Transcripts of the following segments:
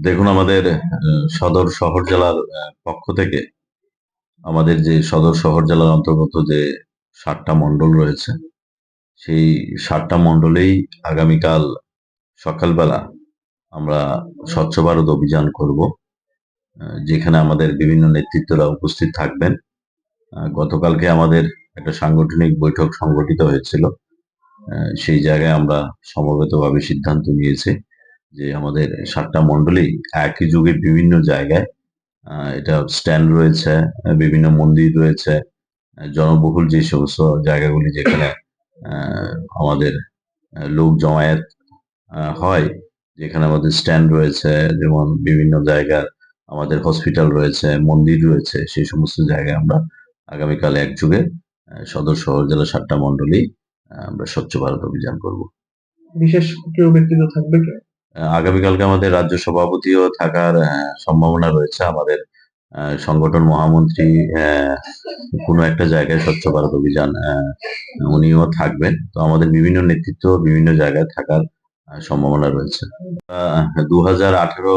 দেখুন, আমাদের সদর শহর জেলার পক্ষ থেকে আমাদের যে সদর শহর জেলার অন্তর্গত যে সাতটা মণ্ডল রয়েছে, সেই সাতটা মণ্ডলেই আগামীকাল সকালবেলা আমরা স্বচ্ছ ভারত অভিযান করব যেখানে আমাদের বিভিন্ন নেতৃত্বরা উপস্থিত থাকবেন। গতকালকে আমাদের একটা সাংগঠনিক বৈঠক সংগঠিত হয়েছিল সেই জায়গায় আমরা সমবেতভাবে সিদ্ধান্ত নিয়েছি। যে আমাদের সাতটা মণ্ডলী একই যুগে বিভিন্ন জায়গায় এটা স্ট্যান্ড রয়েছে বিভিন্ন মন্দির রয়েছে জনবহুল যে সমস্ত জায়গাগুলি যেখানে আমাদের লোক জমায়েত হয় যেখানে আমাদের স্ট্যান্ড রয়েছে যেমন বিভিন্ন জায়গার আমাদের হসপিটাল রয়েছে মন্দির রয়েছে সেই সমস্ত জায়গায় আমরা আগামীকাল একযুগে আহ, সদর শহর জেলা সাতটা মন্ডলী আমরা স্বচ্ছ ভারত অভিযান করব। বিশেষ কেউ ব্যক্তিত্ব থাকবে আগামীকালকে আমাদের রাজ্য সভাপতিও থাকার সম্ভাবনা রয়েছে। আমাদের সংগঠন মহামন্ত্রী কোনো একটা জায়গায় স্বচ্ছ ভারত অভিযান উনিও থাকবেন। তো আমাদের বিভিন্ন নেতৃত্ব বিভিন্ন জায়গায় থাকার সম্ভাবনা রয়েছে। দু হাজার আঠারো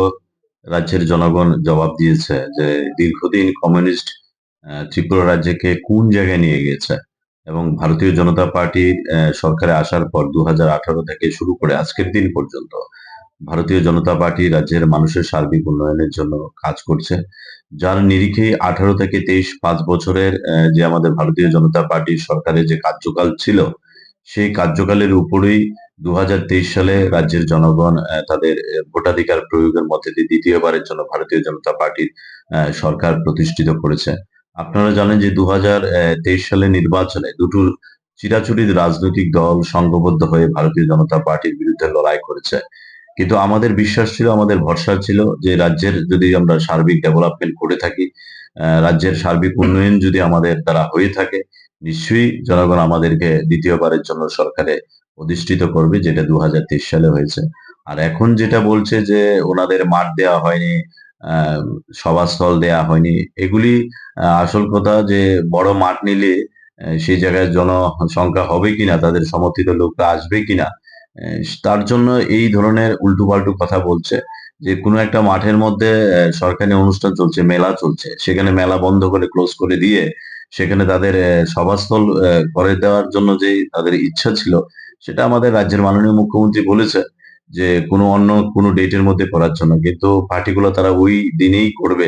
রাজ্যের জনগণ জবাব দিয়েছে যে দীর্ঘদিন কমিউনিস্ট ত্রিপুরা রাজ্যকে কোন জায়গায় নিয়ে গিয়েছে এবং ভারতীয় জনতা পার্টির সরকারে আসার পর দু হাজার আঠারো থেকে শুরু করে আজকের দিন পর্যন্ত ভারতীয় জনতা পার্টি রাজ্যের মানুষের সার্বিক উন্নয়নের জন্য কাজ করছে। যার নিরিখে আঠারো থেকে তেইশ পাঁচ বছরের যে আমাদের ভারতীয় জনতা পার্টির সরকারের যে কার্যকাল ছিল, সেই কার্যকালের উপরেই দুহাজার তেইশ সালে রাজ্যের জনগণ তাদের ভোটাধিকার প্রয়োগের মধ্যে দিয়ে দ্বিতীয়বারের জন্য ভারতীয় জনতা পার্টির সরকার প্রতিষ্ঠিত করেছে। আপনারা জানেন যে দু সালে নির্বাচনে দুটো চিরাচরিত রাজনৈতিক দল সংঘবদ্ধ হয়ে ভারতীয় জনতা পার্টির বিরুদ্ধে লড়াই করেছে। কিন্তু আমাদের বিশ্বাস ছিল, আমাদের ভরসা ছিল যে রাজ্যের যদি আমরা সার্বিক ডেভেলপমেন্ট করে থাকি রাজ্যের সার্বিক উন্নয়ন যদি আমাদের দ্বারা হয়ে থাকে, নিশ্চয়ই জনগণ আমাদেরকে দ্বিতীয়বারের জন্য সরকারে অধিষ্ঠিত করবে, যেটা দু হাজার তেইশ সালে হয়েছে। আর এখন যেটা বলছে যে ওনাদের মাঠ দেওয়া হয়নি সভাস্থল দেওয়া হয়নি, এগুলি আসল কথা যে বড় মাঠ নিলে সেই জায়গায় জনসংখ্যা হবে কিনা, তাদের সমর্থিত লোকরা আসবে কিনা তার জন্য এই ধরনের উল্টো কথা বলছে যে, কোনো একটা মাঠের মধ্যে সরকারি অনুষ্ঠান চলছে, মেলা চলছে। সেখানে মেলা বন্ধ করে ক্লোজ করে দিয়ে সেখানে তাদের সভাস্থল করে দেওয়ার জন্য যে তাদের ইচ্ছা ছিল, সেটা আমাদের রাজ্যের মাননীয় মুখ্যমন্ত্রী বলেছে যে, কোনো অন্য কোনো ডেটের মধ্যে করার জন্য। কিন্তু পার্টিকুলার তারা ওই দিনেই করবে।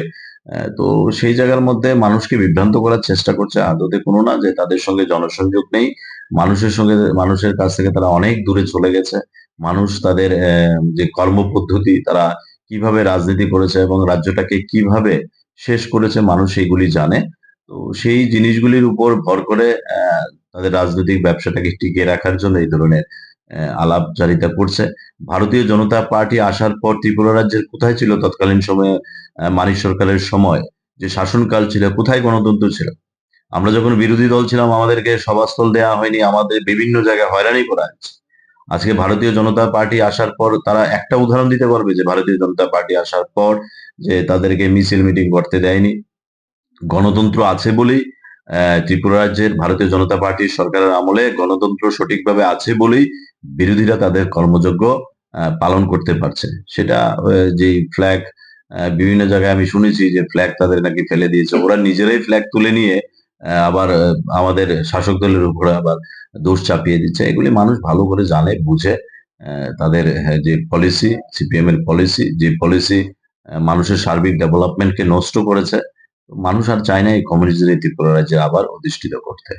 তো সেই জায়গার মধ্যে মানুষকে বিভ্রান্ত করার চেষ্টা করছে। আদতে কোনো না যে, তাদের সঙ্গে জনসংযোগ নেই। মানুষের সঙ্গে মানুষের কাছ থেকে তারা অনেক দূরে চলে গেছে। মানুষ তাদের যে কর্মপদ্ধতি তারা কীভাবে রাজনীতি করেছে এবং রাজ্যটাকে কীভাবে শেষ করেছে মানুষ এগুলি জানে। তো সেই জিনিসগুলির উপর ভর করে তাদের রাজনৈতিক ব্যবসাটাকে টিকিয়ে রাখার জন্য এই ধরনের আহ, আলাপচারিতা করছে। ভারতীয় জনতা পার্টি আসার পর ত্রিপুরা রাজ্যের কোথায় ছিল তৎকালীন সময়ে মানিক সরকারের সময়? যে শাসনকাল ছিল কোথায় গণতন্ত্র ছিল? আমরা যখন বিরোধী দল ছিলাম, আমাদেরকে সভাস্থল দেওয়া হয়নি, আমাদের বিভিন্ন জায়গায় হয়রানি করা হয়েছে। আজকে ভারতীয় জনতা পার্টি আসার পর তারা একটা উদাহরণ দিতে পারবে যে, ভারতীয় জনতা পার্টি আসার পর যে তাদেরকে মিছিল মিটিং করতে দেয়নি। গণতন্ত্র আছে বলেই ত্রিপুরা রাজ্যের ভারতীয় জনতা পার্টির সরকারের আমলে গণতন্ত্র সঠিকভাবে আছে বলেই বিরোধীরা তাদের কর্মযোগ্য পালন করতে পারছে। সেটা যে ফ্ল্যাগ বিভিন্ন জায়গায় আমি শুনেছি যে ফ্ল্যাগ তাদের নাকি ফেলে দিয়েছে। ওরা নিজেরাই ফ্ল্যাগ তুলে নিয়ে আবার আমাদের শাসক দলের উপরে আবার দোষ চাপিয়ে দিচ্ছে। এগুলি মানুষ ভালো করে জানে বুঝে তাদের হ্যাঁ, যে পলিসি সিপিএম এর পলিসি যে পলিসি মানুষের সার্বিক ডেভেলপমেন্টকে নষ্ট করেছে। মানুষ আর চায় না এই কমিউনিস্টদের ত্রিপুরা রাজ্যে আবার অধিষ্ঠিত করতে।